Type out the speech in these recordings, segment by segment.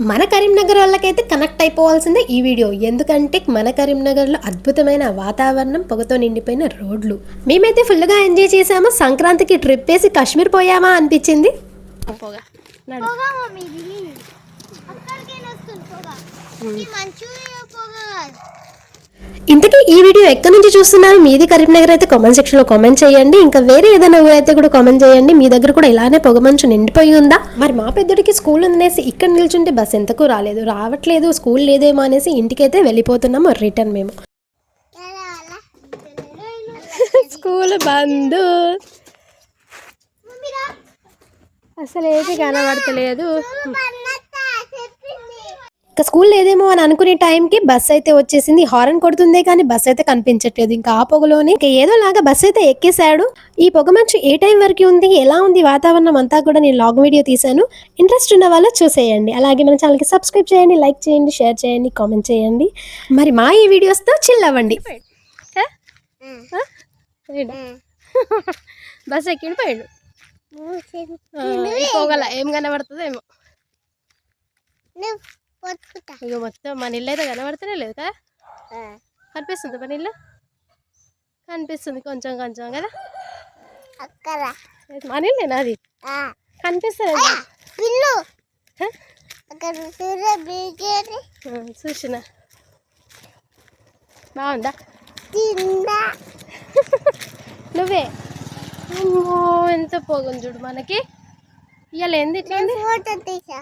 మన కరీంనగర్ వాళ్ళకైతే కనెక్ట్ అయిపోవాల్సిందే ఈ వీడియో. ఎందుకంటే మన కరీంనగర్లో అద్భుతమైన వాతావరణం పొగతో నిండిపోయిన రోడ్లు. మేమైతే ఫుల్గా ఎంజాయ్ చేసాము సంక్రాంతికి ట్రిప్ వేసి కాశ్మీర్ పోయామా అనిపించింది? పొగ. ఇంతకీ ఈ వీడియో ఎక్కడి నుంచి చూస్తున్నారు? మీది కరీంనగర్ అయితే కామెంట్ సెక్షన్లో కామెంట్ చేయండి. ఇంకా వేరే ఏదైనా ఊరైతే కూడా కామెంట్ చేయండి. మీ దగ్గర కూడా ఇలానే పొగమంచు నిండిపోయి ఉందా? మరి మా పెద్దడికి స్కూల్ ఉందనేసి ఇక్కడ నిల్చుంటే బస్ ఎంతకు రాలేదు? రావట్లేదు స్కూల్ లేదేమో అనేసి ఇంటికైతే వెళ్ళిపోతున్నాము రిటర్న్ మేము. స్కూల్ బంద్. అసలు ఏది కనబడతలేదు. ఇంకా స్కూల్ లేదేమో అని అనుకునే టైంకి బస్ అయితే వచ్చేసింది. హారన్ కొడుతుందే కానీ బస్ అయితే కనిపించట్లేదు. ఇంకా ఆ పొగలోనే ఇంకా ఏదో లాగా బస్ అయితే ఎక్కేశాడు. ఈ పొగ మంచు ఏ టైం వరకు ఉంది? ఎలా ఉంది వాతావరణం అంతా కూడా నేను లాగ్ వీడియో తీశాను. ఇంట్రెస్ట్ ఉన్న వాళ్ళు చూసేయండి. అలాగే మన ఛానల్కి సబ్స్క్రైబ్ చేయండి లైక్ చేయండి షేర్ చేయండి కామెంట్ చేయండి. మరి మా ఈ వీడియోస్తో చిల్ అవ్వండి బస్ ఎక్కిండి పోయాడు. పోగల ఏం కనబడుతుందో ఏమో. నువ్వు పొత్తుకుంటా ఇక మొత్తం మన ఇల్లు అయితే కనబడుతూనే లేదు కదా? కనిపిస్తుంది మన ఇల్లు కనిపిస్తుంది కొంచెం కొంచెం కదా? మన ఇల్లేనా అది కనిపిస్తుంది చూసిన. బాగుందా? నువ్వే? ఎంత పోగుంది చూడు మనకి. ఇవాళ ఏంది ఇట్లా తీసా.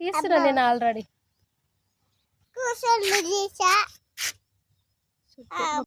తీస్తున్నా నేను ఆల్రెడీ. కూర్చొని